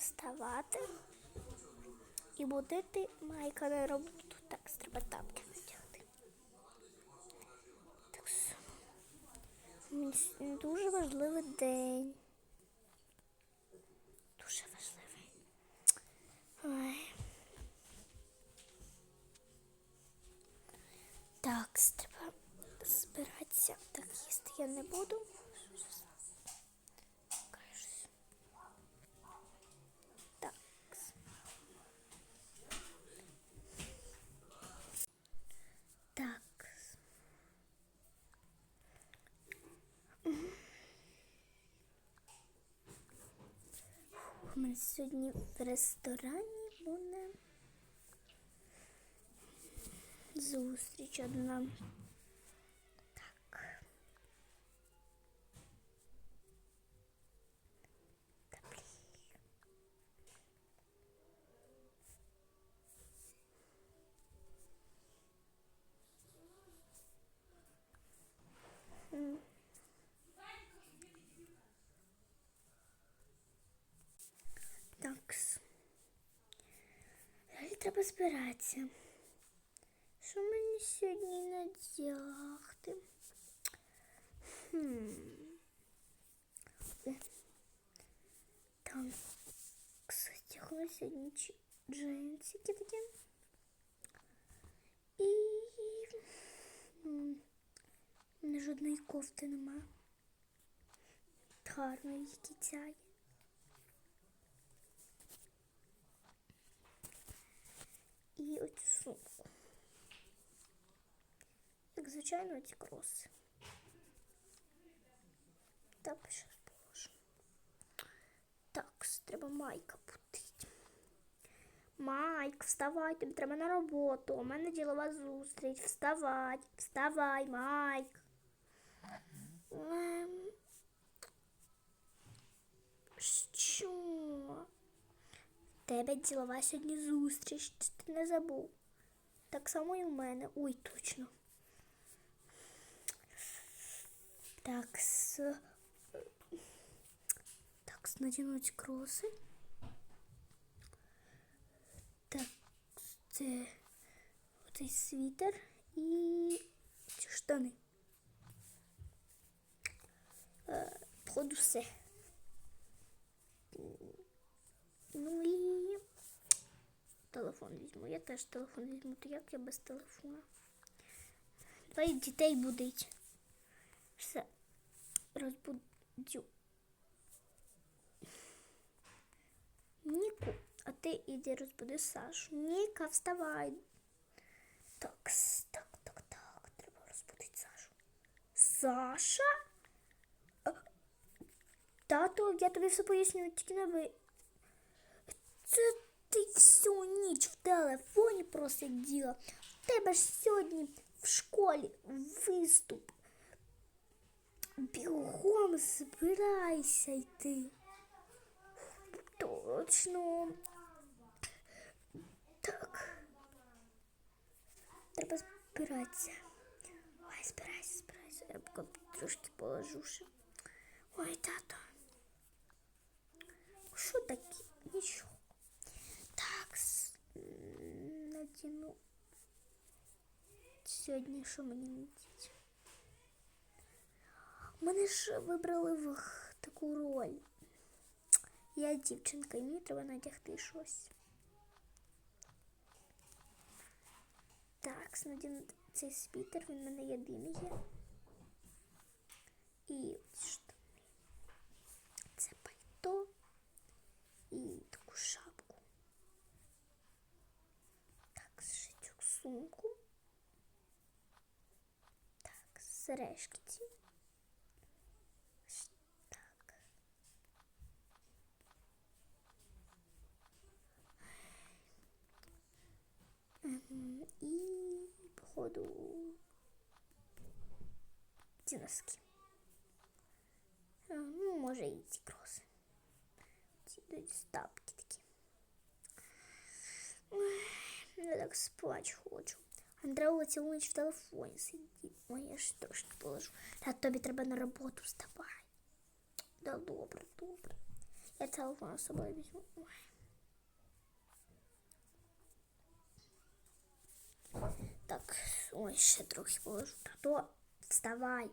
вставати і будити майка на роботу. Так, треба тапки надягти. Так, дуже важливий день. Дуже важливий. Ой. Так, треба збиратися. Так, їсти я не буду. Кажуть. Так. Так. Мене сьогодні в ресторані буде зустріч одна. Так. Та блін. М. Так. Далі. Що мені сьогодні надягти? Хм. Там, кстати, сьогодні джинсики такі. І жодної кофти нема. Гарної кітяї. І оцю сумку. Як звичайно, ці кроси. Так, щас положу. Так, треба майка путити. Майк, вставай, тобі треба на роботу. У мене ділова зустріч. Вставай, вставай, Майк. Ем, Що? В Тебе ділова сьогодні зустріч, ти не забув. Так само і в мене. Ой, точно. Так, с... Так, надінуть кроси. Так, це оцей світер і ці штани. Е, Походу все. Ну телефон візьму. Я теж телефон візьму, то як я без телефона. Давай дітей будить. Все. Розбудю. Ніку, а ти іди розбуди Сашу. Ніка, вставай. Так, так, так, так. Треба розбудити Сашу. Саша? Тато, я тобі все поясню, тільки не ви. Це ти всю ніч в телефоні просиділа. В тебе ж сьогодні в школі виступ. Бігом збирайся йти. Точно. Так. Треба збиратися. Ой, збирайся, збирайся. Я поки трошки положу ще. Ой, тато. Що таке? Нічого. Надіну. Сьогодні що мені надіть? Мене ж вибрали в таку роль. Я дівчинка, і мені треба надягти щось. Так, надіну цей світер, він в мене єдиний є. І штани. Це пальто і таку шапку. сумку. Так, сережки ці. Ось Так. Мгм, І, походу, ці носки. А, Ну, може, і ці кроси. Ці йдуть стапки такі. я так спать хочу. Андреула цілує в телефоні сидить. Ой, я ж положу. Та тобі треба на работу, вставай. Да добре, добре. Я телефон с собой возьму. Ой. Так, ой, ще трохи положу. Та вставай.